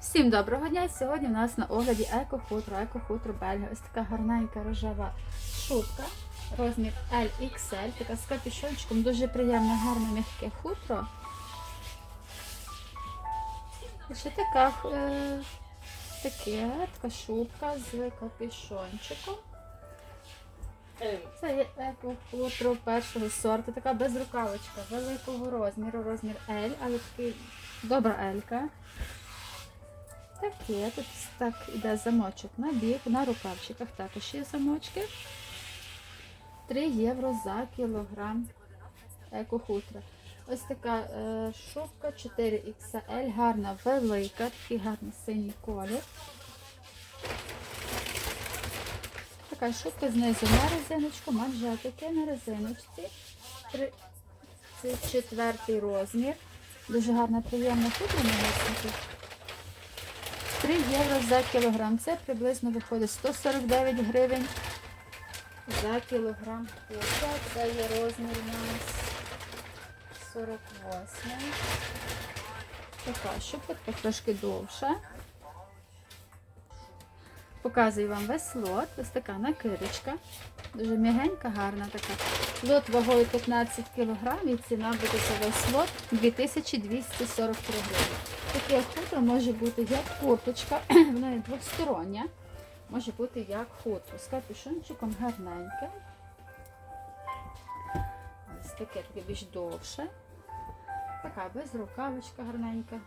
Всім доброго дня! Сьогодні в нас на огляді еко-хутро, еко-хутро Бельга. Ось така гарненька рожева шубка, розмір LXL, така з капюшончиком, дуже приємне, гарне м'яке хутро. Ще така, е, таке, така шубка з капюшончиком. Це є еко-хутро першого сорту, така безрукавочка великого розміру, розмір L, але такий добра L-ка. Таке, тут так іде замочок на бік, на рукавчиках також є замочки. 3 євро за кілограм екохутра. Ось така е, шубка 4XL, гарна, велика, такий гарний синій колір. Така шубка знизу на резиночку, манжетики на резиночці. Три- Це четвертий розмір. Дуже гарна, приємна на висоті. 3 євро за кілограм. Це приблизно виходить 149 гривень за кілограм. Це є розмір у нас 48. Така шубка трошки довша. Показую вам весь лот. Ось така накидочка. Дуже м'ягенька, гарна така. Лот вагою 15 кг і ціна буде за весь лот 2243 гривень. Таке хутро може бути як курточка, вона є двостороння. Може бути як хутро. З капюшончиком гарненьке. Ось таке таке більш довше. Така безрукавочка гарненька.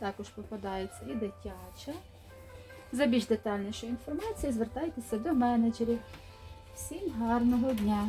Також попадається і дитяча. За більш детальнішою інформацією звертайтеся до менеджерів. Всім гарного дня!